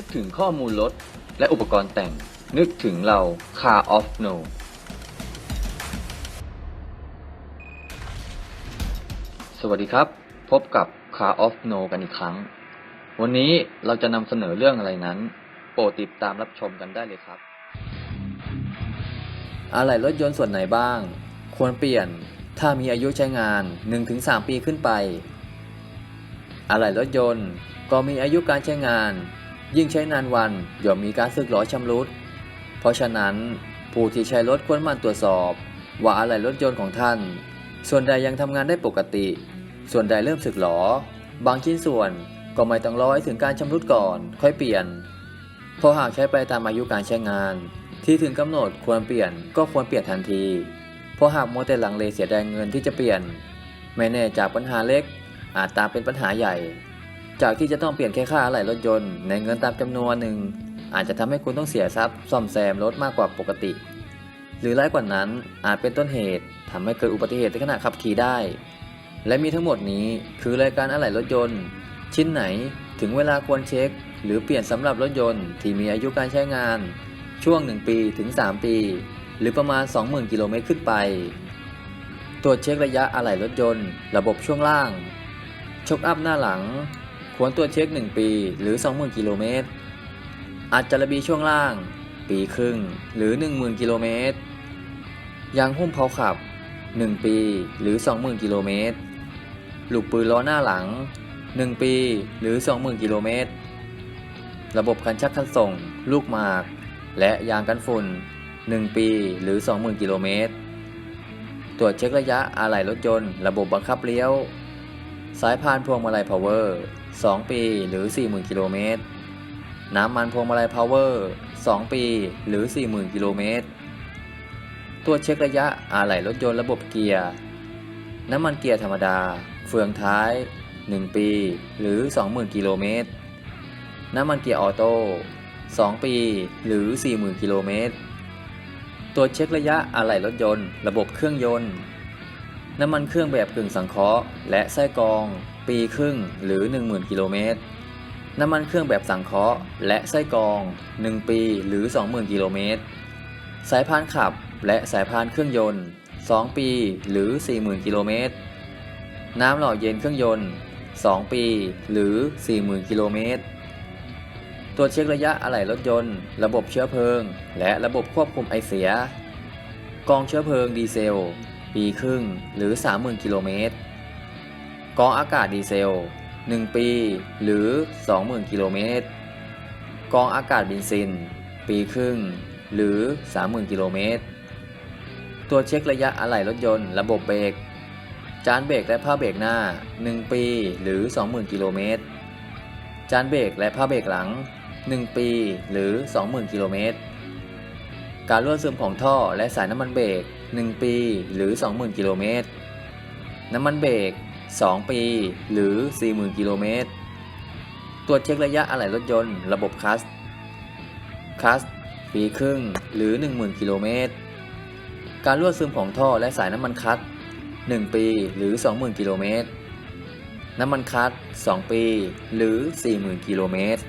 นึกถึงข้อมูลรถและอุปกรณ์แต่ง นึกถึงเรา Car of No สวัสดีครับ พบกับ Car of No กันอีกครั้ง วันนี้เราจะนำเสนอเรื่องอะไรนั้น โปรดติดตามรับชมกันได้เลยครับ อะไรรถยนต์ส่วนไหนบ้าง ควรเปลี่ยนถ้ามีอายุใช้งาน 1-3 ปีขึ้นไป อะไหล่รถยนต์ก็มีอายุการใช้งาน ยิ่งใช้นานวันย่อมมีการสึกหรอชำรุด เพราะฉะนั้นผู้ที่ใช้รถควรมันตรวจสอบ ว่าอะไหล่รถยนต์ของท่าน ส่วนใดยังทำงานได้ปกติ ส่วนใดเริ่มสึกหรอ บางชิ้นส่วนก็ไม่ต้องรอให้ถึงการชำรุดก่อน ค่อยเปลี่ยน เพราะหากใช้ไปตามอายุการใช้งาน ที่ถึงกำหนดควรเปลี่ยนก็ควรเปลี่ยนทันที เพราะหากมัวแต่หลังเลเสียดายเงินที่จะเปลี่ยน ไม่แน่จากปัญหาเล็กอาจตามเป็นปัญหาใหญ่ จากที่จะต้องเปลี่ยนแค่ค่าอะไหล่รถยนต์ในเงินตามจำนวนหนึ่ง อาจจะทำให้คุณต้องเสียทรัพย์ซ่อมแซมรถมากกว่าปกติ หรือร้ายกว่านั้นอาจเป็นต้นเหตุทำให้เกิดอุบัติเหตุในขณะขับขี่ได้ และมีทั้งหมดนี้คือรายการอะไหล่รถยนต์ ชิ้นไหนถึงเวลาควรเช็ค หรือเปลี่ยนสำหรับรถยนต์ที่มีอายุการใช้งาน ช่วง 1 ปีถึง 3 ปี หรือประมาณ 20,000 กิโลเมตรขึ้นไป ตรวจเช็คระยะอะไหล่รถยนต์ ระบบช่วงล่างชกอัพหน้าหลัง ควรตรวจเช็ค 1 ปีหรือ 20,000 กิโลเมตร อัดจารบีช่วงล่าง ปีครึ่งหรือ 10,000 กิโลเมตร ยางหุ้มเผาขับ 1 ปีหรือ 20,000 กิโลเมตร ลูกปืนล้อหน้าหลัง 1 ปีหรือ 20,000 กิโลเมตร ระบบคันชักคันส่ง ลูกหมาก และยางกันฝุ่น 1 ปีหรือ 20,000 กิโลเมตร ตรวจเช็คระยะอะไหล่รถยนต์ ระบบบังคับเลี้ยว สายพานพวงมาลัยพาวเวอร์2ปีหรือ 40,000 กิโลเมตร น้ำมันพวงมาลัยพาวเวอร์2ปีหรือ 40,000 กิโลเมตรตรวเช็คระยะอะไหล่รถยนต์ระบบเกียร์ น้ำมันเกียร์ธรรมดา เฟืองท้าย 1 ปีหรือ 20,000 กิโลเมตร น้ำมันเกียร์ออโต้2 ปีหรือ 40,000 กิโลเมตรตรวเช็คระยะอะไหล่รถยนต์ ระบบเครื่องยนต์ น้ำมันเครื่องแบบกึ่งสังเคราะห์ และไส้กรอง ปีครึ่งหรือ 10,000 กิโลเมตร น้ำมันเครื่องแบบสังเคราะห์ และไส้กรอง 1 ปีหรือ 20,000 กิโลเมตร สายพานขับและสายพานเครื่องยนต์ 2 ปีหรือ 40,000 กิโลเมตร น้ำหล่อเย็นเครื่องยนต์ 2 ปีหรือ 40,000 กิโลเมตร ตรวจเช็คระยะอะไหล่รถยนต์ ระบบเชื้อเพลิง และระบบควบคุมไอเสีย กองเชื้อเพลิงดีเซล ปีครึ่งหรือ 30,000 กิโลเมตรกองอากาศดีเซล 1 ปีหรือ 20,000 กิโลเมตรกองอากาศเบนซิน ปีครึ่งหรือ 30,000 กิโลเมตรตรวเช็คระยะอะไหล่รถยนต์ระบบเบรกจานเบรกและผ้าเบรกหน้า 1 ปีหรือ 20,000 กิโลเมตรจานเบรกและผ้าเบรกหลัง 1 ปีหรือ 20,000 กิโลเมตร การรั่วซึมของท่อและสายน้ำมันเบรก 1 ปีหรือ 20,000 กิโลเมตร น้ำมันเบรก 2 ปีหรือ 40,000 กิโลเมตร ตรวจเช็คระยะอะไหล่รถยนต์ระบบคลัสคลัส ปีครึ่งหรือ 10,000 กิโลเมตร การรั่วซึมของท่อและสายน้ำมันคลัส 1 ปีหรือ 20,000 กิโลเมตร น้ำมันคลัส 2 ปีหรือ 40,000 กิโลเมตร